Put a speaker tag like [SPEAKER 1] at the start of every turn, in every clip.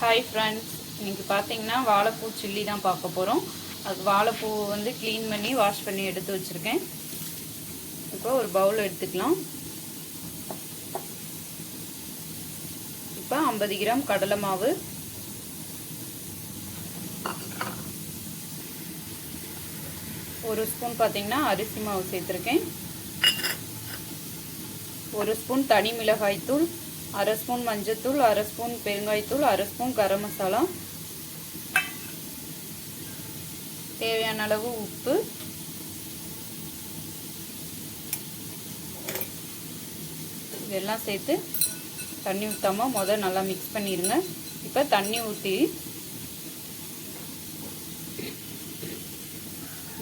[SPEAKER 1] Hi friends இன்றைக்கி பார்த்தீங்கன்னா வாழைப்பூ சில்லி தான் பார்க்க போகிறோம் அது வாழைப்பூ வந்து க்ளீன் பண்ணி வாஷ் பண்ணி எடுத்து வச்சுருக்கேன். இப்போ ஒரு பவுல் எடுத்துக்கலாம். இப்போ ஐம்பது கிராம் கடலை மாவு. ஒரு ஸ்பூன் பார்த்தீங்கன்னா அரிசி மாவு சேர்த்துருக்கேன். ஒரு ஸ்பூன் தனி மிளகாய்த்தூள் அரை ஸ்பூன் மஞ்சத்தூள் அரை ஸ்பூன் பெருங்காயத்தூள் அரை ஸ்பூன் கரம் மசாலா. தேவையான அளவு உப்பு. இதெல்லாம் சேர்த்து தண்ணி ஊற்றாமல் முதல் நல்லா மிக்ஸ் பண்ணிடுங்க இப்போ தண்ணி ஊற்றி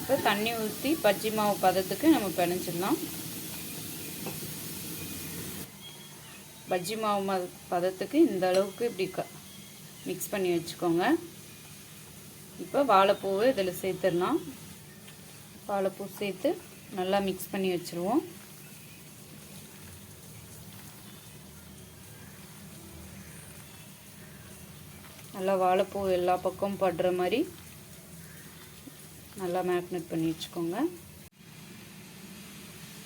[SPEAKER 1] இப்போ தண்ணி ஊற்றி பஜ்ஜி மாவு பதத்துக்கு நம்ம பிணைஞ்சிடலாம் பஜ்ஜி மாவு பதத்துக்கு இந்த அளவுக்கு இப்படி க மிக்ஸ் பண்ணி வச்சுக்கோங்க. இப்போ வாழைப்பூவை இதில் சேர்த்துடலாம். வாழைப்பூ சேர்த்து நல்லா மிக்ஸ் பண்ணி வச்சுருவோம். நல்லா வாழைப்பூ எல்லா பக்கமும் படுற மாதிரி நல்லா மேக்னேட் பண்ணி வச்சுக்கோங்க.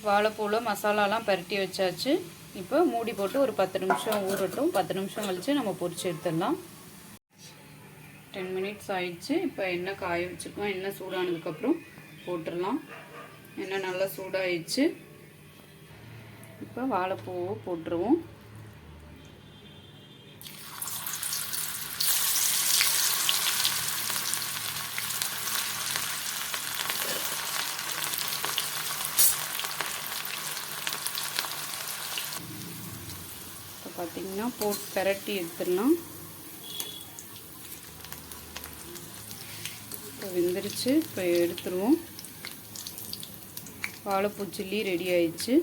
[SPEAKER 1] வாழைப்பூவில் மசாலாலாம் பரட்டி வச்சாச்சு. இப்போ மூடி போட்டு ஒரு பத்து நிமிஷம் ஊறட்டும். பத்து நிமிஷம் கழித்து நம்ம பொரிச்சு எடுத்துடலாம். டென் மினிட்ஸ் ஆயிடுச்சு. இப்போ எண்ணெய் காய வச்சுருக்கோம். எண்ணெய் சூடானதுக்கப்புறம் போட்டுடலாம். எண்ணெய் நல்லா சூடாயிடுச்சு. இப்போ வாழைப்பூவை போட்டுருவோம். பார்த்தீங்கன்னா போட்டு பெரட்டி எடுத்துடலாம். இப்போ வெந்துருச்சு இப்போ எடுத்துருவோம். வாழைப்பூ சில்லி ரெடி ஆயிடுச்சு.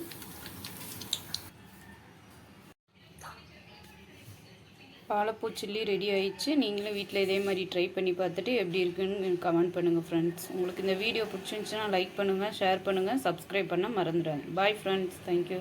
[SPEAKER 1] வாழைப்பூ சில்லி ரெடி ஆயிடுச்சு. நீங்களும் வீட்டில் இதே மாதிரி ட்ரை பண்ணி பார்த்துட்டு எப்படி இருக்குன்னு கமெண்ட் பண்ணுங்கள் ஃப்ரெண்ட்ஸ் உங்களுக்கு இந்த வீடியோ பிடிச்சிருந்துச்சுன்னா லைக் பண்ணுங்கள் ஷேர் பண்ணுங்கள் சப்ஸ்கிரைப் பண்ண மறந்துடாது பாய் ஃப்ரெண்ட்ஸ் தேங்க்யூ